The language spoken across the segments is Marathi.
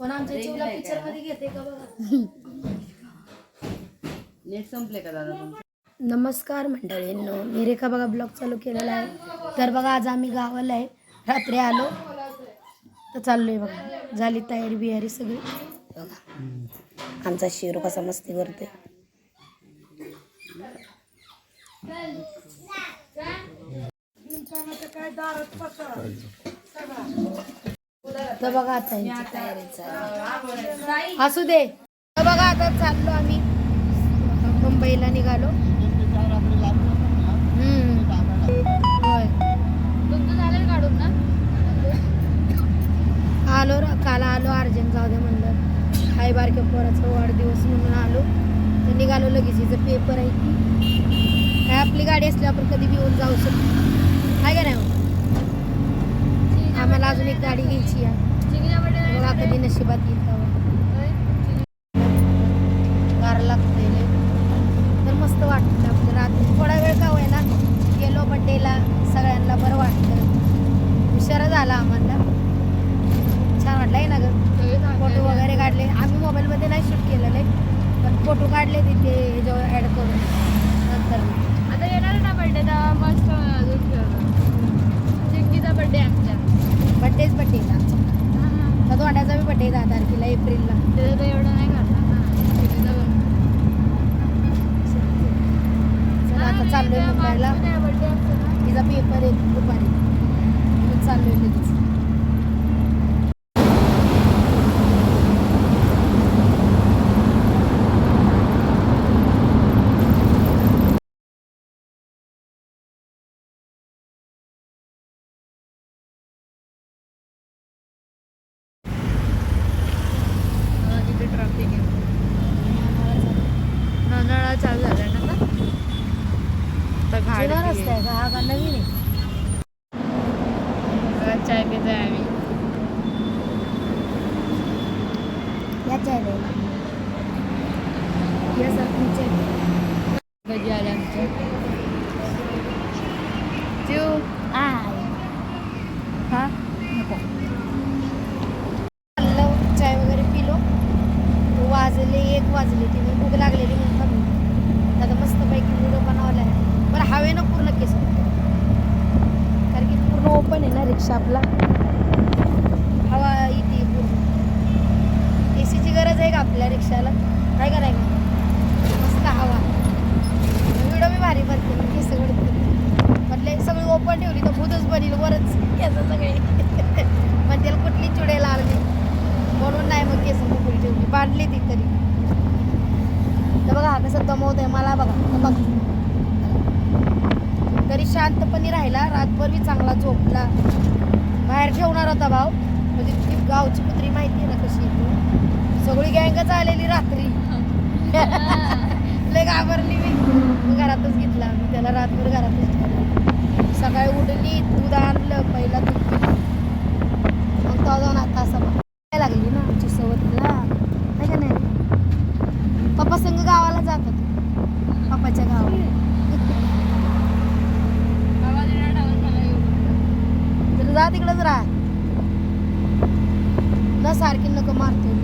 पण आमच्या चिवला पिक्चरमध्ये घेते का बघा? नेट संपले का दादा तुमचे? नमस्कार मंडळींनो मी रेखा बघा ब्लॉग चालू केलेला आहे. तर बघा आज आम्ही गावाला आहे. रात्री आलो. तर चाललोय बघा. झाली तयारी बियारी सगळी. बघा आमचा शिरो कसा मस्ती करतोय. तर बघा आता यांची तयारी असू दे. तर बघा आता चाललो आम्ही. मुंबईला निघालो. होय. आलो र- काल आलो अर्जंट जाऊ दे म्हणलं. आई बारक्या पोराचा वाढदिवस म्हणून आलो. तर निघालो लगेच. हिचं पेपर आहे की काय आपली गाडी असली आपण कधी बी येऊन जाऊ शकतो. काय का नाही हो? आम्हाला अजून एक गाडी घ्यायची आहे. बघा कधी नशिबात येईल तेव्हा गार लागते लय. तर मस्त वाटतं आपलं रात्री थोडा वेळ का होईना गेलो बड्डेला सगळ्यांना बरं वाटतं उशिरा झाला आम्हाला छान वाटलं आहे ना ग फोटो वगैरे काढले आम्ही मोबाईलमध्ये नाही शूट केलेले पण फोटो काढले तिथे ह्याच्यावर ॲड करून नंतर आता येणार ना बड्डे तेव्हा मस्त अजून चिंगीचा बड्डे आमच्या बड्डेच बड्डे आमचा तर वाट्याचा बी बड्डे दहा तारखेला एप्रिलला त्याचं तर एवढं नाही करणार ना चिंगीचा चला आता चाललोय मुंबईला. तिचा पेपर आहे दुपारी. चाललोय लगेच हा, तिथे ट्रॅफिक आहे नळा चालू झाला ना आता आता जुना घाट रस्ता आहे का हा का नवीन आहे चाय पितोय आम्ही. Sabla. तरी शांतपणे राहिला रातभर बी चांगला झोपला. बाहेर ठेवणार होता भाऊ. म्हणजे ती गावची कुत्री माहिती आहे ना कशी. सगळी गँगच आलेली रात्री. लय घाबरली मी. घरातच घेतला. आम्ही त्याला रातभर घरातच ठेवला. सकाळी उठली दूध आणलं पहिला दूध पिलं. मग तो जाऊन आता असं बघ. काय लागली ना आमची सवतीला आहे का नाही पप्पा संग गावाला जातात पप्पाच्या गावाला आवाज येणार आवाज मला येऊ तर जा तिकडंच राहा. न सारखी नको मारतो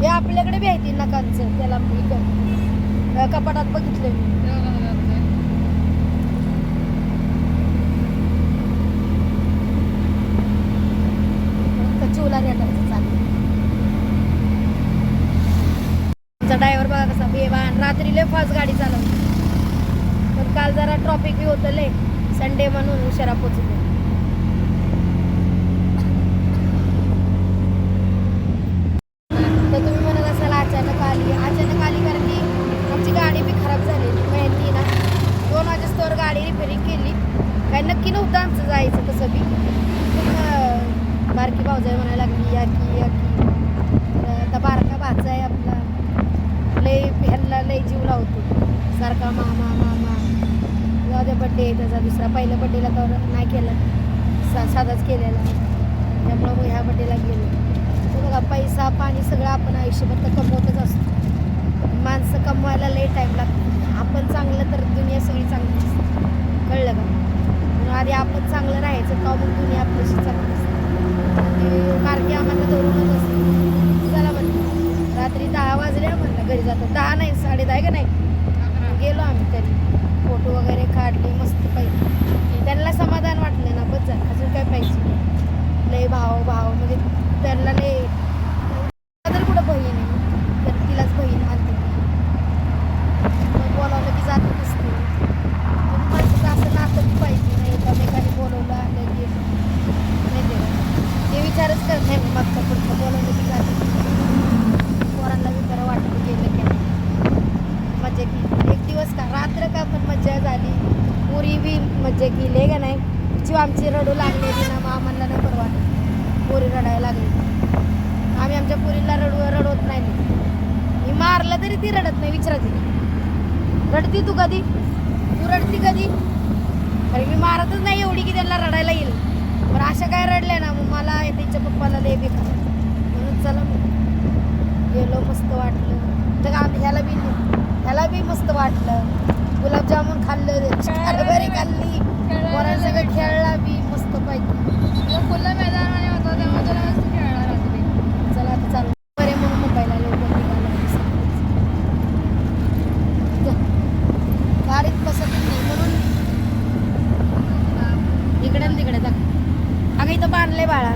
हे आपल्याकडे बी आहे ती नकांचं त्याला कपाटात बघितलं मी. चिवला आमचा ड्रायव्हर बघा कसा बेवान रात्री लय फास्ट गाडी चालवली पण काल जरा ट्रॉफिक बी होतं लय. संडे म्हणून उशिरा पोचले तर तुम्ही म्हणत असाल अचानक आली अचानक आली कारण की आमची गाडी बी खराब झाली मेहंदी ना दोन वाजेस्तोवर गाडी रिपेअरिंग केली काही नक्की नव्हतं आमचं जायचं तसं बी पण अं, बारकी भाऊजाई म्हणायला लागली या की या की तर आता बारका भाचा आहे आपला लय ह्यांना लय जीव लावतो सारखा मामा मामा जाऊ दे बड्डे त्याचा दुसरा पहिल्या बड्डेला तर नाही केला सा साधाच केलेला त्यामुळं मग ह्या बड्डेला गेलो. तर बघा पैसा पाणी सगळं आपण आयुष्यभर तर कमवतच असतो. माणसं कमवायला लय टाईम लागतो. आपण चांगलं तर दुनिया सगळी चांगली असते. कळलं का? म्हणून आधी आपण चांगलं राहायचं का मग दुनिया आपल्याशी चांगली असते. आणि मार्गी आम्हाला धरूनच असते अकराला घरी रात्री दहा नाही साडे दहा आहे का नाही? गेलो आम्ही तरी. फोटो वगैरे काढले मस्त पाहिजे त्यांना समाधान वाटलं ना बस झालं. अजून काय पाहिजे? लय भाव भाव म्हणजे त्यांना लय तर कुठं बहीण आहे तर तिलाच बहीण मानते मग बोलावलं की जात नसते पण माणसाचं असं नातं बी पाहिजे नाही एकामेकाने बोलवलं आलं की नाही ते ते विचारच करत नाही मी मागचं पुढचं बोलवलं की जाते पोरांना बी बरं वाटतं गेलं की नाही. मजा केली एक दिवस का रात्र का पण मजा झाली पुरी बी मजा केली का नाही जीव आमची रडू लागलेली ना मग आम्हाला नाही बरं वाटत पोरी रडायला लागली आम्ही आमच्या पुरीला रडू रडवत नाही मी मारलं तरी ती रडत नाही विचारा रडती तू कधी? तू रडती कधी? अरे मी मारतच नाही एवढी की त्यांना रडायला येईल. पण अशा काय रडल्या ना मग मला त्यांच्या पप्पाला लय बेकार म्हणून चला मग. गेलो मस्त वाटलं. तर आम्ही ह्याला बी ह्याला बी मस्त वाटलं. गुलाबजामुन खाल्लं हरभरे खाल्ली. पोरांसगळं खेळला बी मस्त पाहिजे खुलं मैदान होतं तेव्हा तुला मस्त खेळणार रात्री चला आता चालू बरे म्हणून मुंबईला लवकर निघालो जा. गाडीत बसत नाही म्हणून इकडे आणि तिकडे जा अगं इथं बांधलंय बाळा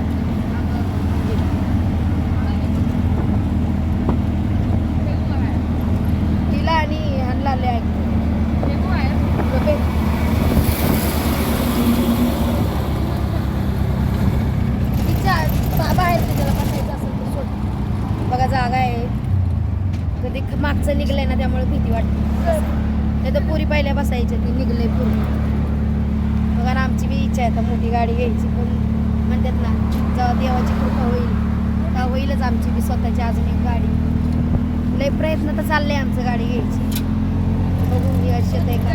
तिला आणि ह्यांना आले ऐकतो गप्पे. तिच्या बाबा आहेत ते त्याला बसायचं असेल तर सोड बघा जागा आहे एक मागचं निघलंय ना त्यामुळे भीती वाटते. नाही तर पुरी पहिल्या बसायच्या ती निघलंय पूर्ण बघा ना आमची बी इच्छा आहे आता मोठी गाडी घ्यायची पण म्हणतात ना जेव्हा देवाची कृपा होईल तेव्हा होईलच आमची बी स्वतःची अजून एक गाडी. लय प्रयत्न तर चालले आमचं गाडी घ्यायची. बघून यश का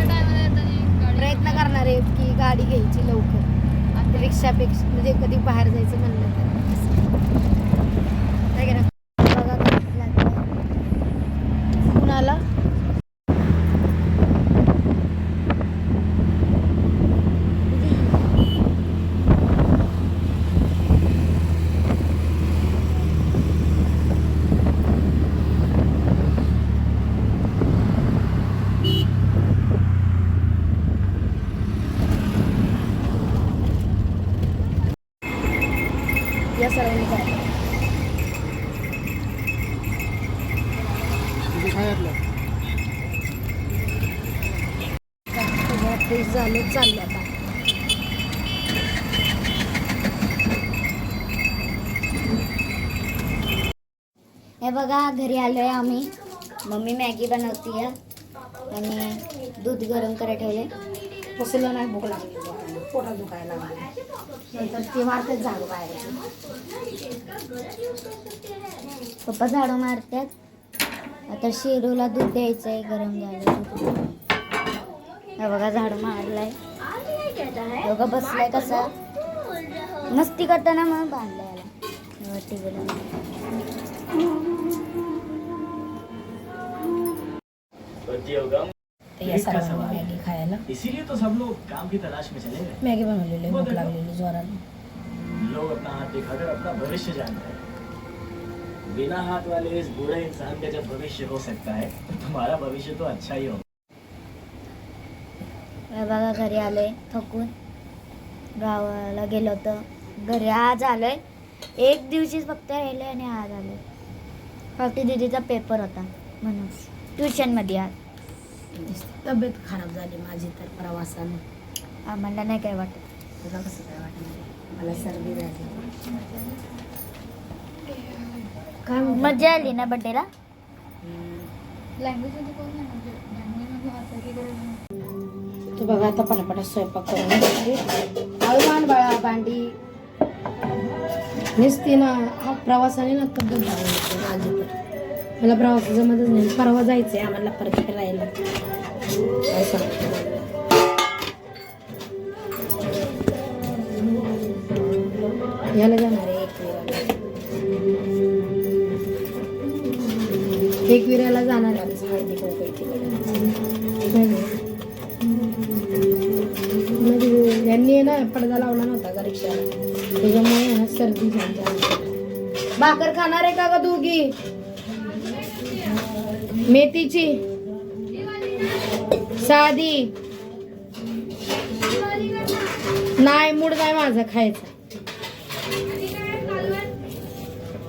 प्रयत्न करणार आहे की गाडी घ्यायची लवकर. रिक्षापेक्षा म्हणजे कधी बाहेर जायचं म्हणलं तर असं. काय करा बघा कसं लागलंय. कुणाला या सरांनी काय फ्रेश झालं चाललं आता. हे बघा घरी आलोय आम्ही. मम्मी मॅगी बनवतीये. आणि दूध गरम करायला ठेवले बसलं नाही भूक लागली. पोटात दुखायला नंतर ती मारतात झाडू बाहेर. पप्पा झाडू मारतात. आता शेरूला दूध द्यायचं आहे गरम झालं. हे बघा झाडू मारलाय बघा बसलाय कसा? मस्ती करताना मग बांधलाय याला. टीव्हीला ते मॅगी खायला. इसीलिए तो सब लोग काम की तलाश में चले गए. मॅगी बनवलेली भूक लागलेली जोरात. लोग अपना हाथ दिखाकर अपना भविष्य जानते हैं. बिना हाथ वाले इस बूढ़े इंसान का जब भविष्य हो सकता है तो तुम्हारा भविष्य तो अच्छा ही होगा. हे बघा घरी आलोय थकून. गावाला गेलो होतो. घरी आज आलोय. एक दिवशीच फक्त राहिले आणि आज आलोय. फक्त दिदीचा पेपर होता म्हणून. ट्युशनमध्ये आज. तब्येत खराब झाली माझी तर प्रवासानं. आम्हाला नाही काय वाटत. तुला कसं काय वाटणार मला सर्दी झाली. काय? मजा आली ना बड्डेला लँग्वेज तू बघा आता पटापटा स्वयंपाक करून घेतली हळूमान बाळा भांडी. नुसती ना हा प्रवासाने ना तब्येत झाली माझी तर मला प्रवास जमतच नाही परवा जायचंय आम्हाला परत फिरायला असं याला जाणार आहे एकविराला एकविराला जाणार आहे. यांनी आहे ना पडदा लावला नव्हता का रिक्षाला? त्याच्यामुळे ना सर्दी झाली. भाकर खाणार आहे का ग दोघी मेथीची. साधी. नाही मूड नाही माझा खायचा.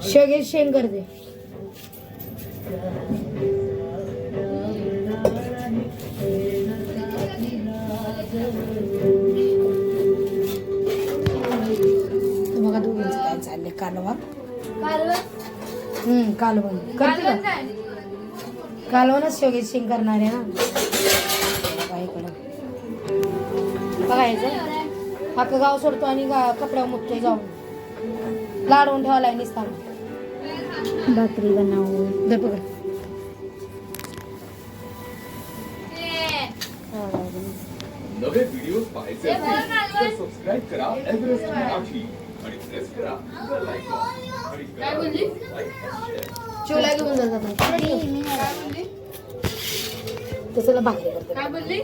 शेगे शेंग करते काय चाललंय कालवा? हम्म कालवण करते का? कालवणच शेवग्याची शेंग करणार आहे ना? बघा इकडं बघायचं. अख्खं गाव सोडतो आणि गा कपड्या मुततोय जाऊन. लाडवून ठेवायला निसता भाकरी बनावू. दर पकड नवे व्हिडिओ पाहायचे असतील तर सबस्क्राईब करा एव्हरेस्ट मराठी. काय बोलली? चिवला घेऊन जातात काय बोलली? तसं भाकरी करते. काय बोलली?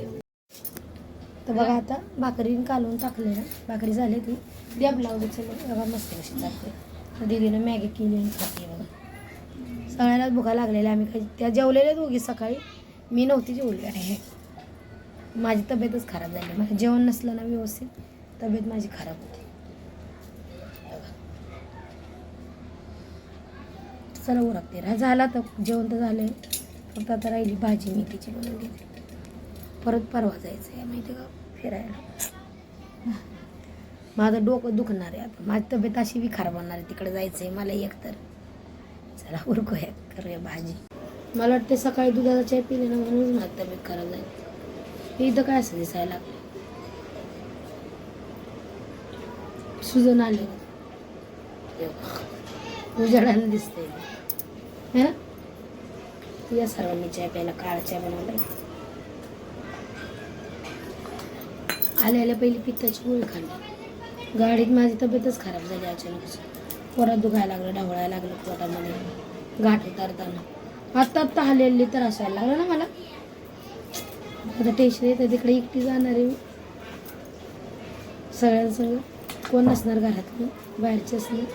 तर बघा आता भाकरी कालवून टाकले ना. भाकरी झाली ती. द्या ब्लाऊजचं बघा मस्त कशी टाकते. तर दीदीनं मॅगी केली आणि खाते बघा. सगळ्यांनाच भुका लागलेल्या आम्ही काही त्या जेवलेल्या दोघी सकाळी. मी नव्हती जेवली. आहे माझी तब्येतच खराब झाली. माझं जेवण नसलं ना व्यवस्थित तब्येत माझी खराब होती. चला उरकते रा झाला तर जेवण तर झालं फक्त आता राहिली भाजी मेथीची बनवली परत परवा जायचं आहे माहिती का? फिरायला. माझं डोकं दुखणार आहे आता. माझी तब्येत अशी बी खराब होणार आहे. तिकडे जायचं आहे मला एकतर चला उरकूया करूया भाजी. मला वाटते सकाळी दुधाचा चाय पिले ना म्हणूनच माझी तब्येत खराब जाईल इथं काय असं दिसायला लागलं सुजन आले. उजाडानं दिसते है? ना या सर्वांनी चाय प्यायला काळा चाय बनवलाय. आले आल्या पहिली पित्ताची गोळी खाल्ली. गाडीत माझी तब्येतच खराब झाली अचानक पोरात दुखायला लागलं ढवळायला लागलं पोटामध्ये. गाठ उतारताना. आत्ता आत्ता हलेली तर असायला लागलं ना मला. आता टेन्शन येतं तिकडे एकटी जाणार आहे मी. सगळ्यांसंग कोण नसणार घरात बाहेरचे असणार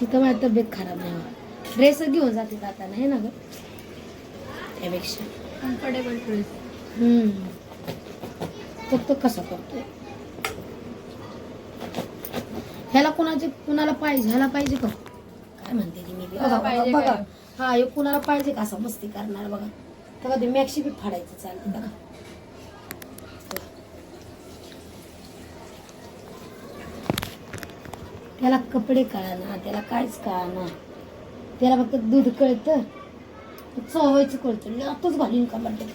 तिथं माझी तब्येत खराब नाही ड्रेस घेऊन जाते जाताना आहे ना ग? त्यापेक्षा. कम्फर्टेबल ड्रेस हम्म. तो तो कसा करतोय? ह्याला कुणाचे कुणाला पाहिजे ह्याला पाहिजे का? काय म्हणते ती मी बी. ह्याला बघा बघा पाहिजे बघा. काय? हा हे कुणाला पाहिजे का? असं मस्ती करणार बघा. बघा ते मॅक्सी बी फाडायचं चालतं बघा. त्याला कपडे कळना त्याला काहीच कळना. त्याला फक्त दूध कळतं चवायचं कळतं. लातच घालून का बड्डे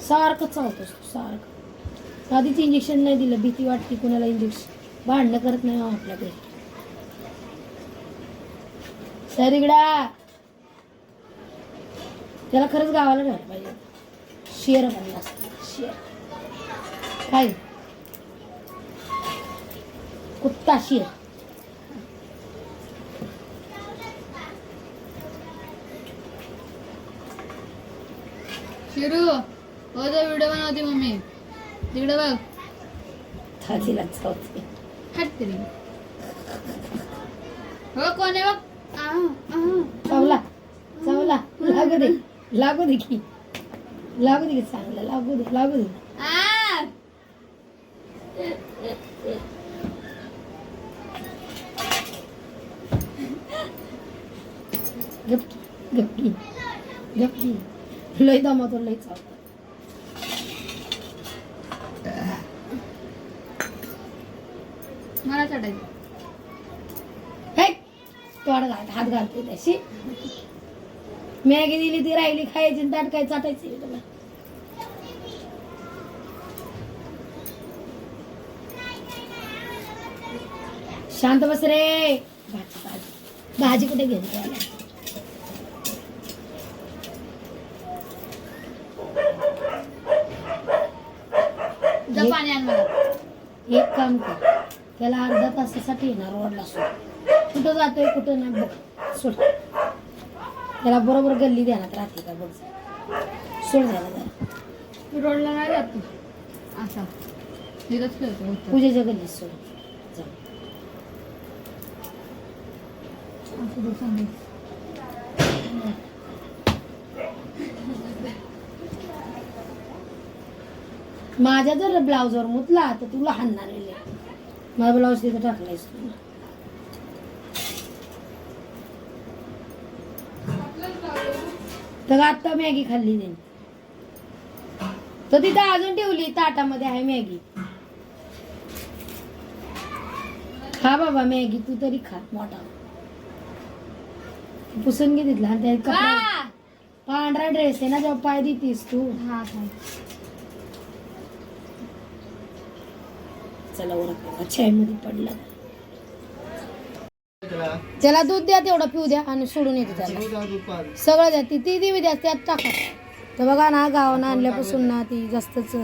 सारखं चालतोस तू सारखं. आधीच इंजेक्शन नाही दिलं भीती वाटते कुणाला इंजेक्शन भांडणं करत नाही आपल्या आपल्याकडे. सरिगडा! त्याला खरंच गावाला राहायला पाहिजे. शेर म्हणलं असता. शेर. काय? कुत्ता शेर. शिरू हो तो व्हिडिओ बनवते मम्मी. तिकडे बघ. थालीला चावते. हट तरी हो कोण आहे बघ? आ, आ. चावला चावला. लागू दे लागू दे की. लागू दे की चांगलं लागू दे लागू दे. आ. गपकी गपकी गपकी लय दमातो लय चावतो मला चढायचं. तोड घाल हात घालते तशी मॅगी दिली ती राहिली खायची ताट काय चाटायची तुला. शांत बस रे. भाजी भाजी. भाजी कुठे घेऊन मला एक काम कर त्याला अर्धा तासासाठी येणार रोडला सोड. कुठं जातोय कुठं नाही बघ सोड. त्याला बरोबर गल्ली ध्यानात राहते का बघ. सोड झाला जरा. रोडला नाही जात. तू असा तिथंच खेळतो फक्त. पूजेच्या गल्लीत सोड. जा. असं तू सांगितलं. माझ्या जर ब्लाऊजवर मुतला तर तुला हाणणार. माझा ब्लाऊज तिथं टाकलायस तू. तर आता मॅगी खाल्ली त्यांनी तर तिथं अजून ठेवली ताटामध्ये आहे मॅगी. खा बाबा मॅगी तू तरी खा मोठा. पुसून घे तिथला आणि त्या कपडा. पांढरा ड्रेस आहे ना जेव्हा पाय देतीस तू. हा हा. चला ओरखा चायमध्ये पडला. त्याला दूध द्या तेवढं पिऊ द्या आणि सोडून येते त्याला. सगळं द्या. ती ती देवी द्या त्यात टाका. तर बघा ना गावानं आणल्यापासून ना ती जास्तच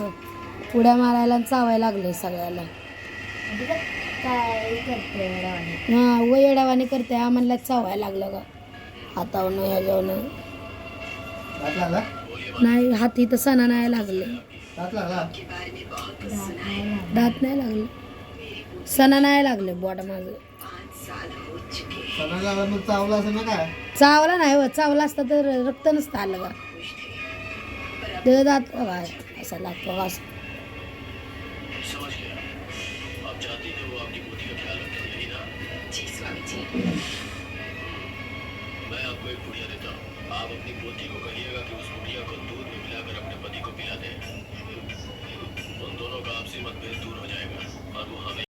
उड्या मारायला आणि चावायला लागले सगळ्याला. काय करते राणी हा वयडावाने करते. आम्हाला चावायला लागलं का हातावनं ह्याच्यावनं नाही हाती तर सणा नाही लागले. दात नाही लागले. सणा नाही लागले बोट माझं. चावला नाही हो चावला असता तर रक्त नसतं आलं का? दात बघा, असा लागतो असा मैं आपको एक पुड़िया देता हूँ। आप अपनी पोती को कहिएगा कि उस पुड़िया को दूध में मिलाकर अपने पति को पिला दे। उन आपसी मतभेद दूर हो जाएगा और वो हमें